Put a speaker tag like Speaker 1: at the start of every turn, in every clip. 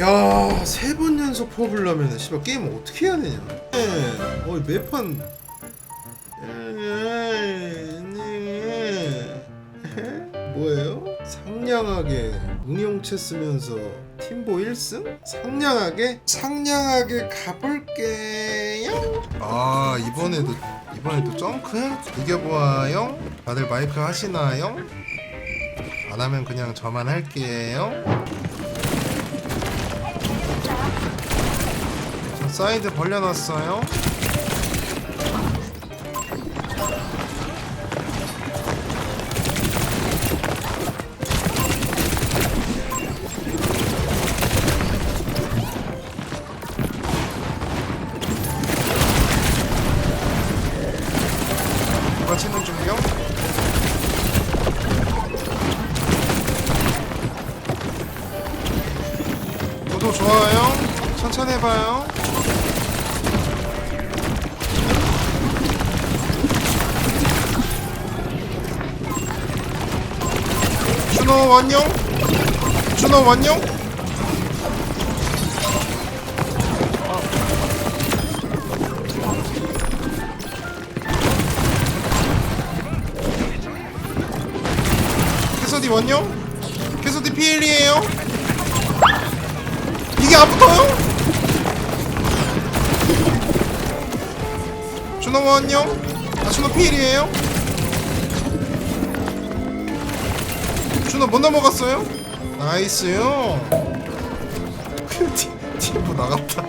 Speaker 1: 야, 세 번 연속 퍼블라면 씨발 게임 어떻게 해야 되냐? 네. 어, 매판 뭐예요? 상냥하게 응용체 쓰면서 팀보 1승? 상냥하게? 상냥하게 가볼게요. 아 이번에도 이번에도 점크? 이겨보아요? 다들 마이크 하시나요? 안 하면 그냥 저만 할게요. 저 사이드 벌려놨어요. 완용. 준호 완용. 캐서디 완용. 캐서디 PL이에요. 이게 안 붙어요? 준호 완용. 아 준호 PL이에요. 준호 못 넘어갔어요? 나이스요. 팀- 팀부 나갔다.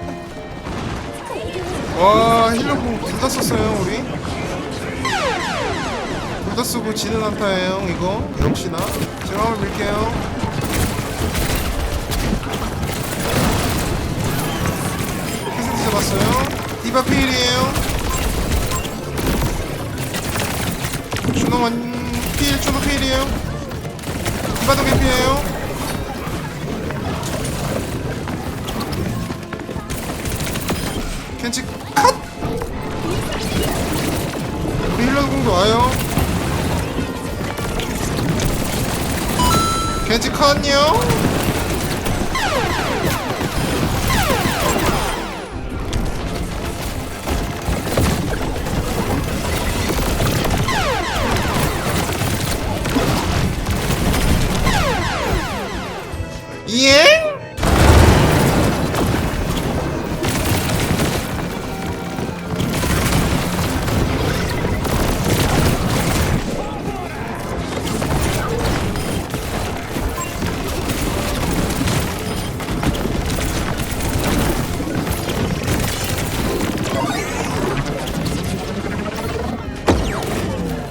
Speaker 1: 와 힐러공 둘다 썼어요 우리. 둘 다 쓰고 지는 한타예요 이거 역시나. 제가 한번 밀게요. 캐스트 잡았어요. 디바 필이에요. 준호 원 필, 준호 필이에요. 디바도 개피예요. 켄치 컷! 우리 힐러 공도 와요. 켄치 컷요. 예?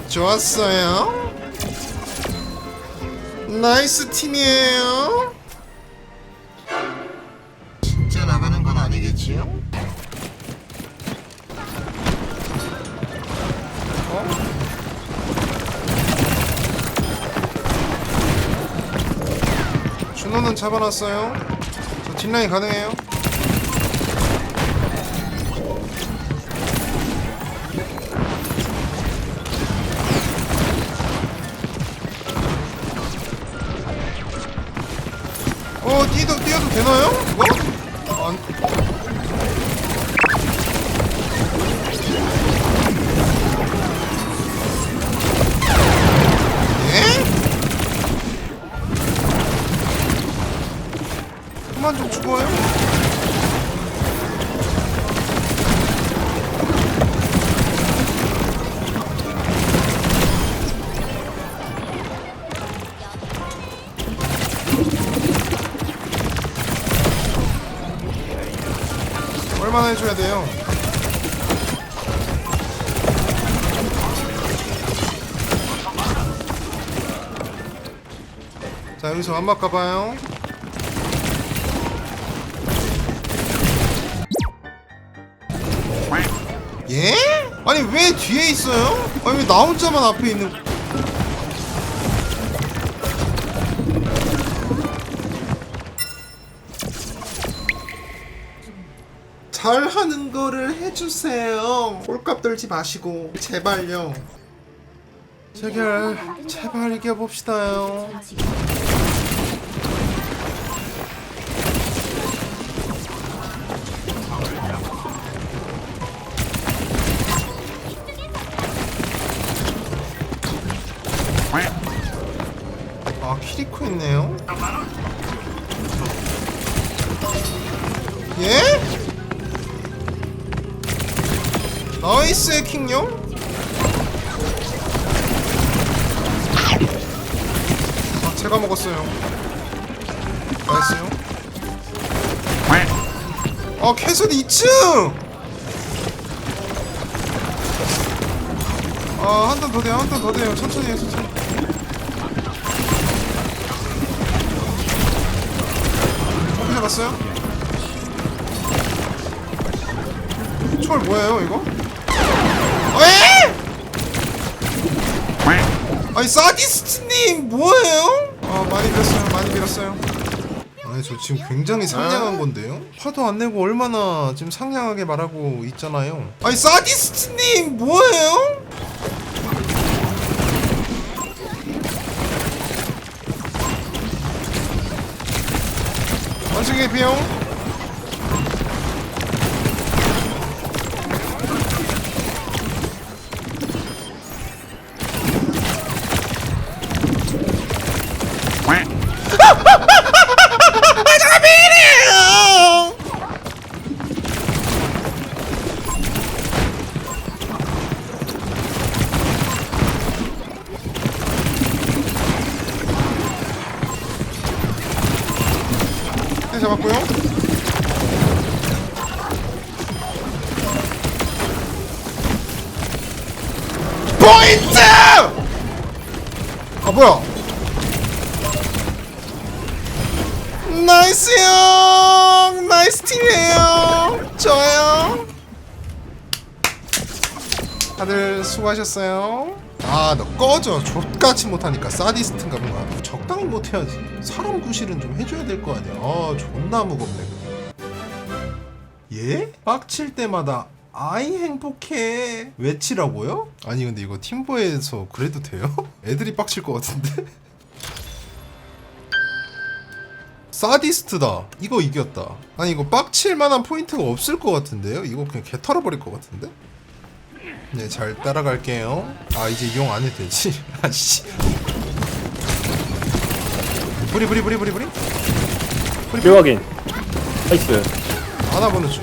Speaker 1: 좋았어요. 나이스 팀이에요. 준호는 잡아놨어요. 저 뒷라인 가능해요? 어, 뛰도, 뛰어도 되나요? 이거? 안... 얼마나 해줘야 돼요? 자 여기서 완막 가봐요 예? 아니 왜 뒤에 있어요? 아니 왜 나 혼자만 앞에 있는 잘 하는 거를 해주세요. 꼴값 들지 마시고 제발요. 제발 제발 이겨봅시다요. 나이스 해킹용? 아 제가 먹었어요 나이스요 아 캐슬 2층 아한턴더 돼요 한턴더 돼요 천천히 해 천천히 어떻게 잡았어요? 초월 뭐예요 이거? 에? 아니 사디스트님 뭐예요? 아 많이 빌었어요 많이 빌었어요 아니 저 지금 굉장히 상냥한 건데요? 화도 안 내고 얼마나 지금 상냥하게 말하고 있잖아요 아니 사디스트님 뭐예요? 원숭이 비용 잡았고요. 포인트! 아 뭐야? 나이스요, 나이스 팀이에요. 좋아요. 다들 수고하셨어요. 아, 너 꺼져. 족같이 못하니까 사디스트인가 뭔가. 적당히 못해야지. 사람 구실은 좀 해줘야 될 거 아니야. 아, 존나 무겁네. 예? 빡칠 때마다 아이 행복해 외치라고요? 아니 근데 이거 팀보에서 그래도 돼요? 애들이 빡칠 것 같은데? 사디스트다 이거 이겼다 아니 이거 빡칠 만한 포인트가 없을 것 같은데요? 이거 그냥 개 털어버릴 것 같은데? 네, 잘 따라갈게요. 아, 이제 이용 안 해도 되지. 아씨. 부리 부리 부리 부리 부리.
Speaker 2: 묘하긴 나이스
Speaker 1: 하나 보는 중.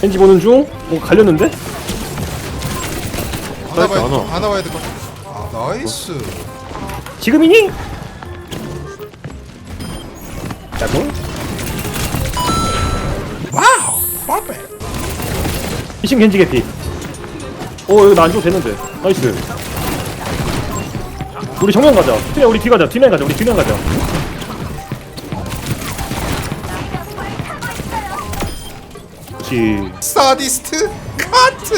Speaker 2: 왠지 보는 중? 뭐 갈렸는데?
Speaker 1: 하나 봐야
Speaker 2: 하나.
Speaker 1: 하나 봐야 될 것 같아. 아, 나이스.
Speaker 2: 지금이니? 야구?
Speaker 1: 와우. 퍼펙트.
Speaker 2: 이심 겐지 개피 오 이거 나안 줘도 되는데. 나이스. 우리 정면 가자. 뒤에 우리 뒤 가자. 뒤면 가자. 우리 뒤면 가자. 그렇지.
Speaker 1: 사디스트 카트.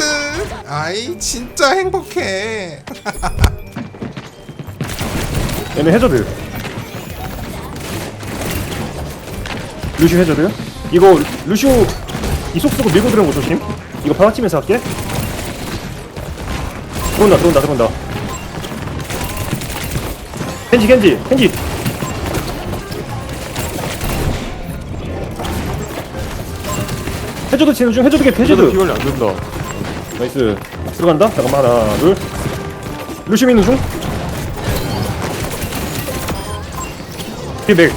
Speaker 1: 아이, 진짜 행복해.
Speaker 2: 얘네 해저드. 루슈 해저드. 이거 루슈 이속 쓰고 밀고 들어오는 거 조심. 이거 방아치면서 할게 들어온다 들어온다 들어온다. 겐지 겐지 겐지. 해저드 치는 중 해저드 개피 해저드.
Speaker 3: 피관리 안 된다.
Speaker 2: 나이스. 들어간다. 잠깐만 하나 둘. 루슈 미는 중. 맥.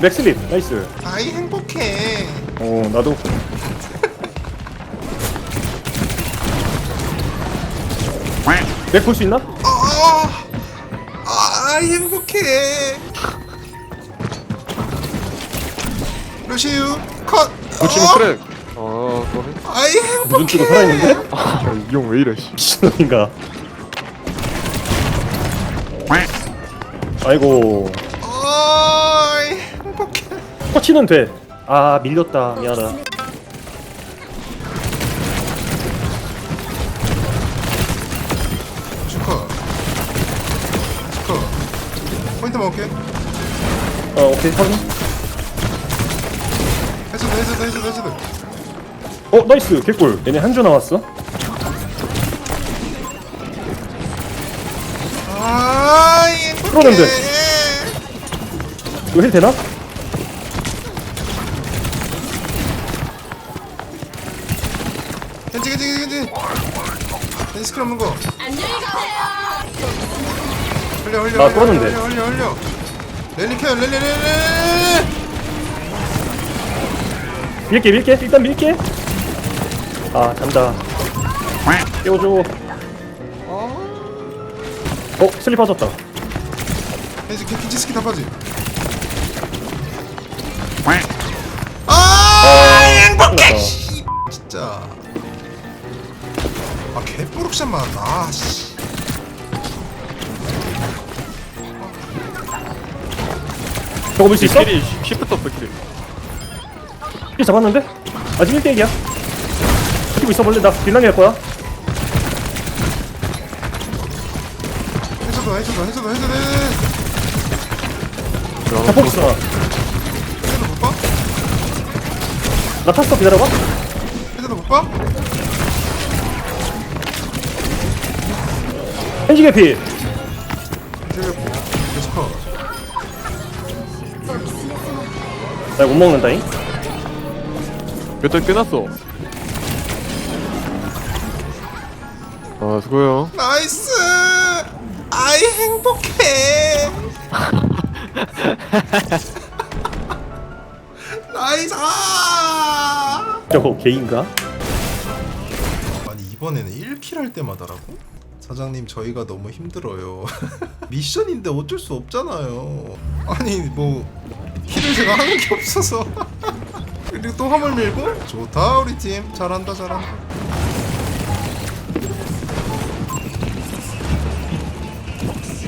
Speaker 2: 맥슬립. 나이스.
Speaker 1: 아이, 행복해.
Speaker 2: 어 나도 맥볼수 있나?
Speaker 1: 아, 아이, 행복해. 루시우 컷.
Speaker 3: 놓치는
Speaker 1: 어,
Speaker 3: 크랙. 아, 그거네.
Speaker 1: 아이,
Speaker 2: 눈
Speaker 1: 행복해.
Speaker 2: 뜨고 살아있는데?
Speaker 3: 아, 이형 왜 이래, 씨.
Speaker 2: 미친놈인가 아이고
Speaker 1: 아이, 행복해.
Speaker 2: 터치는 돼 아 밀렸다 미안하다
Speaker 1: 포인트 먹을게.
Speaker 2: 어 오케이 확인
Speaker 1: 해줘도 해줘도 해줘도 해줘도.
Speaker 2: 어 나이스 개꿀 얘네 한 줄 나왔어
Speaker 1: 행복해.
Speaker 2: 끌어내면 이거 힐 되나?
Speaker 1: 괜찮 괜찮 괜찮. 댄스크럽 먹은 거.
Speaker 4: 안녕히 가세요.
Speaker 1: 흘려 흘려
Speaker 2: 나
Speaker 1: 흘려,
Speaker 2: 끌었는데.
Speaker 1: 흘려 흘려 흘려. 랠리 켜 랠리 랠리 랠리.
Speaker 2: 밀게 밀게. 일단 밀게. 아 잠자. 깨워줘. 어? 슬립 빠졌다.
Speaker 1: 이제 개키치 스키 다 빠지. 아! 행복해
Speaker 2: 끝났다.
Speaker 1: 씨. 진짜. 아 개뽀록샷 맞았다. 아씨
Speaker 2: 저거 밀수 있어?
Speaker 3: 킬이 시프트 없어 킬이
Speaker 2: 킬 잡았는데? 아직 1대1이야 키고 있어 볼래? 나 딜랑이 할 거야
Speaker 1: 해줘도 해줘도 해줘도 해줘도
Speaker 2: 자 폭스
Speaker 1: 해줘도 못 봐?
Speaker 2: 나 탔어 기다려봐
Speaker 1: 해줘도 못 봐?
Speaker 2: 현지 개피 나 이거 못 먹는다잉?
Speaker 3: 몇달 끝났어. 아 수고해요.
Speaker 1: 나이스! 아이 행복해! 나이스! 아
Speaker 2: 저거 개인가?
Speaker 1: 아니 이번에는 1킬 할 때마다라고? 사장님 저희가 너무 힘들어요. 미션인데 어쩔 수 없잖아요. 아니 뭐 킬을 제가 하는 게 없어서. 그리고 또 화물 밀고 좋다 우리 팀. 잘한다 잘한다.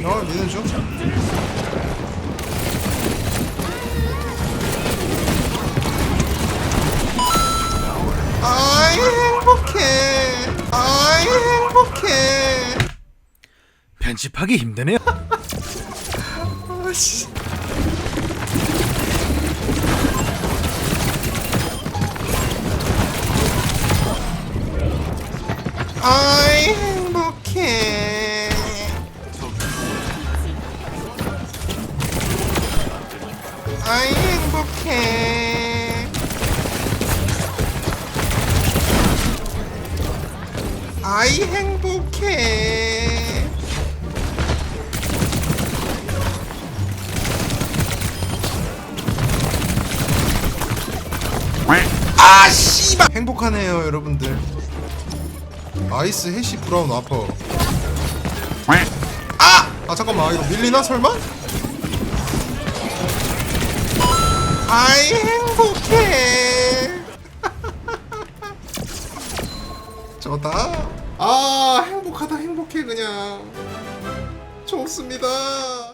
Speaker 1: 어 니는 좀. 아이 행복해. 아이 행복해.
Speaker 4: 편집하기 힘드네요.
Speaker 1: 아씨 아이 행복해. 아이 행복해. 아이 행복해. 아 씨발. 행복하네요 여러분들 아이스 해시 브라운 아퍼. 아! 아! 잠깐만. 이거 밀리나 설마? 아이 행복해. 좋다. 아 행복하다 행복해 그냥. 좋습니다